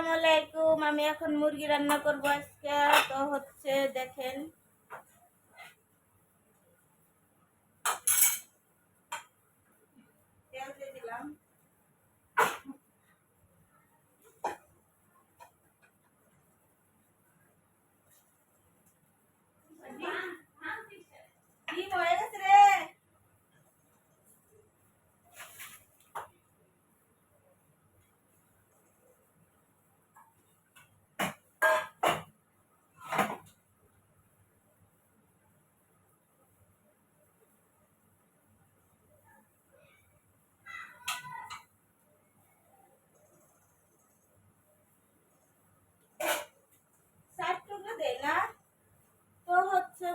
আসসালামু আলাইকুম। আমি এখন মুরগি রান্না করব আজকে। তো হচ্ছে দেখেন তেল দিয়ে দিলাম ডিম হয়ে গেছে রে ষাট টুকরো দেয় না তো হচ্ছে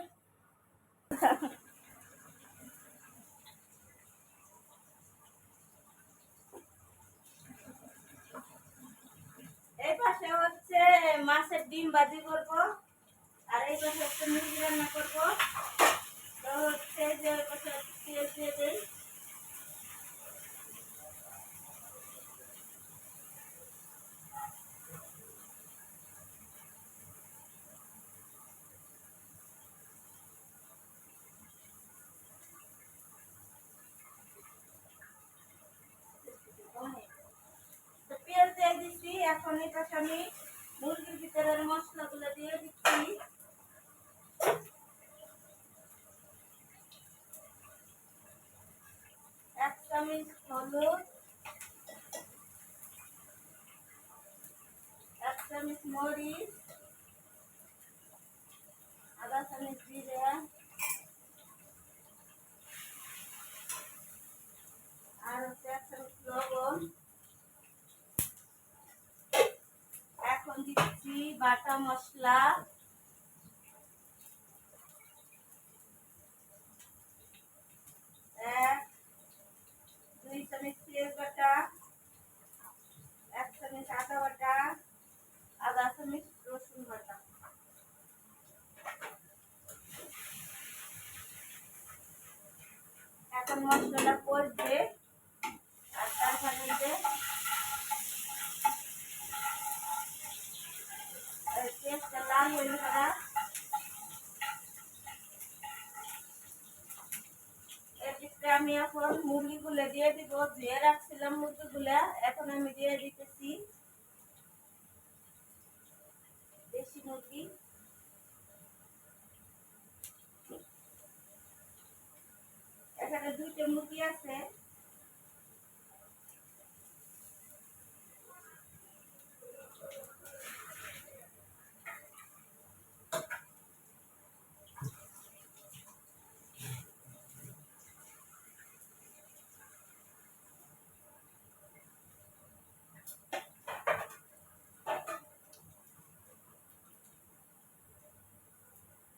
এই পাশে হচ্ছে মাছের ডিম ভাজি করব, আর এই পাশে হচ্ছে মুরগি রান্না করব। তো হচ্ছে যে পেঁয়াজ দিয়ে দিচ্ছি এখন পাশে আমি ভিতরের মশলাগুলো দিয়ে দিচ্ছি। এক চামচ হলুদ এক চামচ মরিচ আধা চামচ জিরে আর হচ্ছে এক চামচ লবণ এখন দিচ্ছি বাটা মশলা এক দুই চামচ পেঁয়াজ বাটা এক চামচ আদা বাটা আধা চামচ রসুন বাটা এখন মশলাটা করবে আর তারপরে যে পেঁয়াজটা লাল হয়ে গেল এর ভিতরে আমি এখন মুরগিগুলো দিয়ে দিব ধুয়ে রাখছিলাম মুরগিগুলা এখন আমি দিয়ে দিতেছি দেশি মুরগি এখানে দুইটা মুরগি আছে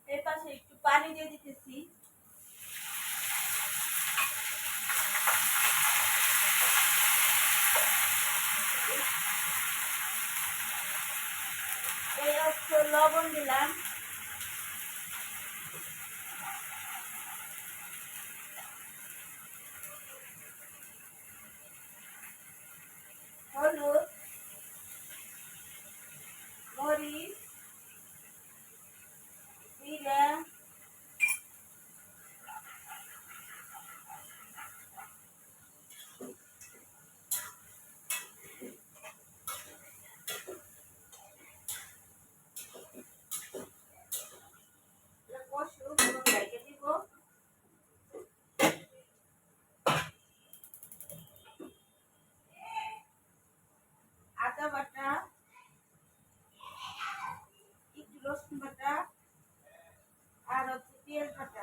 এর পাশে একটু পানি দিয়ে দিতেছি। লবণ দিলাম হলুদ মরিচ জিরা কষু রেখে দিব আদা বাটা একটু রসুন বাটা আর হচ্ছে পেঁয়াজ বাটা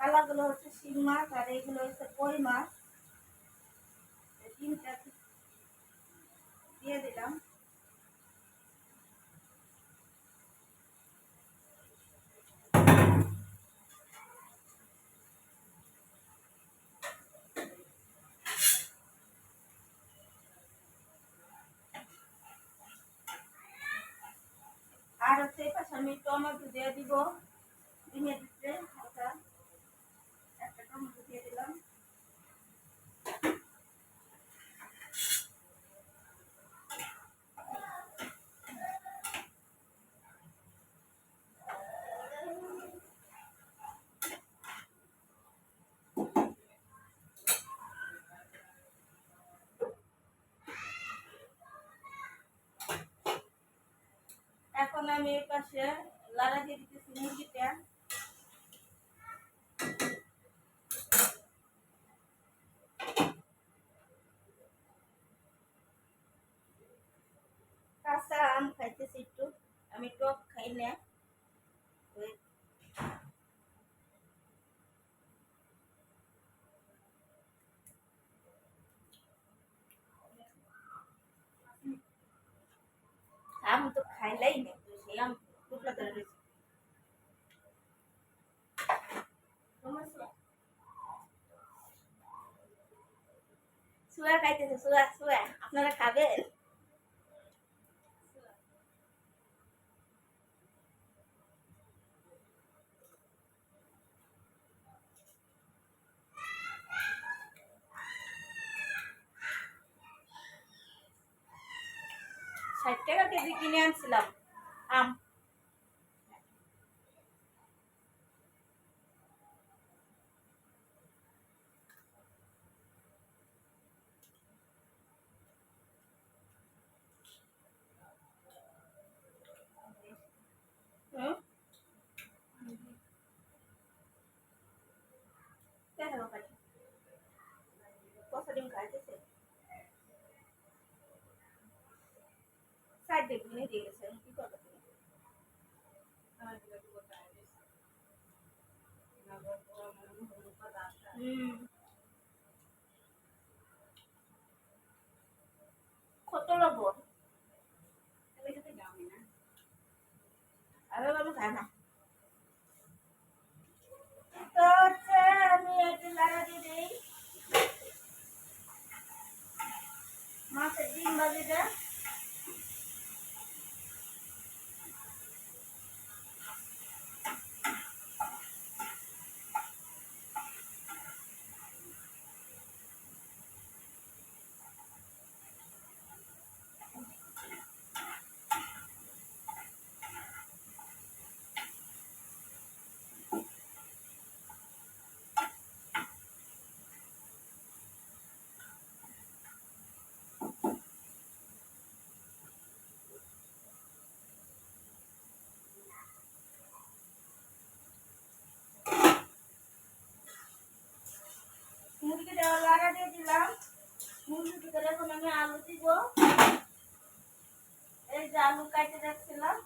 কালাগুলো হচ্ছে শিং মাছ আর এইগুলো হচ্ছে কই মাছ। তিনটা দিয়ে দিলাম। আর হচ্ছে এই পাশে আমি টমেটো দিয়ে দিব, ডিমের ভিতরে হালকা একটা টমেটো দিয়ে দিলাম এখন আমি এর পাশে লাড়া দিয়ে দিতেছি মুরগিটা কাঁচা আম খাইতেছি একটু আমি টক খাই না ওই আম তো খাইলাই না তো সেই আম টুকরা করে রয়েছে তোমার সোয়া খাইতেছে সোয়া সোয়া আপনারা খাবেন ষাট টাকা কেজি কিনে আনছিলাম। আম হুম? কেন বাবা? কত ডিম খাইতেছে? সাইড দেখুন দিয়ে গেছে। কি করবে? হুম কত লবণ আমি বাবু খাই না তো হচ্ছে আমি একটু লাগা দিয়ে দিই মাছের ডিম বাজিটা মুরগিটা লাগা দিয়ে দিলাম মুরগির ভিতরে এখন আমি আলু দিব। এই যে আলু কাটে রাখছিলাম।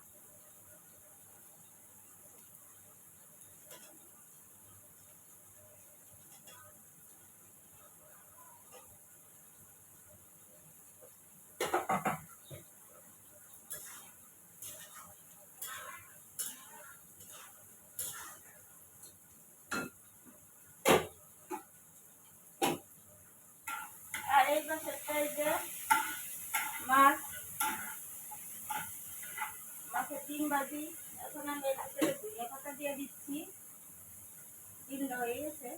পাশেরটা এই যে মাছ মাছের ডিম বাজি এখন আমি ভিতরে ধনিয়া পাতা দিয়ে দিচ্ছি ডিমটা হয়ে গেছে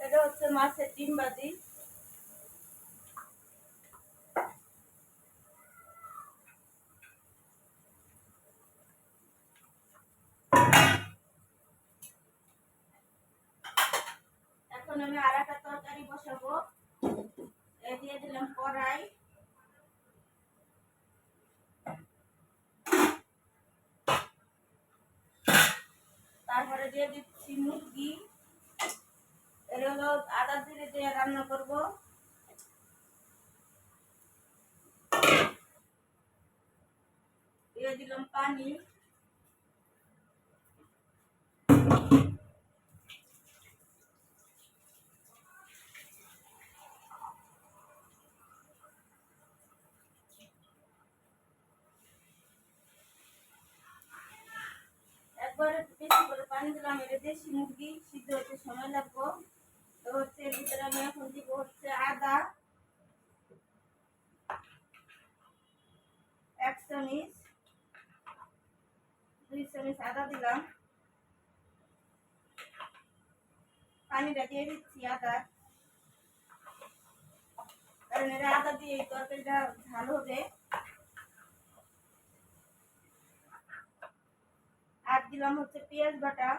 এটা হচ্ছে মাছের ডিম বাজি এখন আমি আর একটা তরকারি বসাবো। দিয়ে দিলাম কড়াই। তারপরে দিয়ে দিচ্ছি মুরগি। এর হলো আদা জিরে দিয়ে রান্না করব। দিয়ে দিলাম পানি। একবারে বেশি করে পানি দিলাম এটা দেশি মুরগি সিদ্ধ হতে সময় লাগবো। তো হচ্ছে এর ভিতরে আমি এখন দিব হচ্ছে আদা, এক চামিচ, দুই চামিচ আদা দিলাম। পানিটা দিয়ে দিচ্ছি আদা। কারণ এটা আদা দিয়ে তরকারিটা ঝাল হবে। দিলাম হচ্ছে পেঁয়াজ বাটা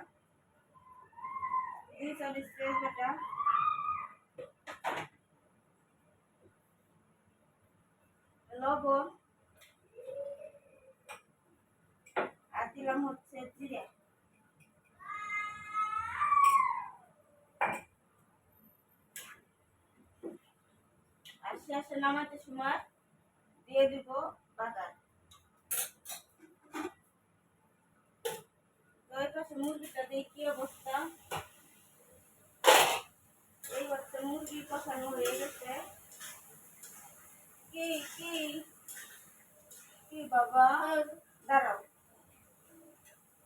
দুই চামচ পেঁয়াজ বাটা। লবণ। আর দিলাম হচ্ছে জিরে। আর শেষে নামাতে সময় দিয়ে দিব বাদাম তো এই পাশে মুরগিটা দিয়ে কি অবস্থা এই হচ্ছে মুরগি কষানো হয়ে গেছে কি কি কি বাবা দাঁড়াও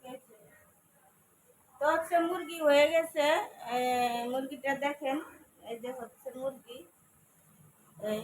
গেছে। তো হচ্ছে মুরগি হয়ে গেছে এ, মুরগিটা দেখেন এই যে হচ্ছে মুরগি এই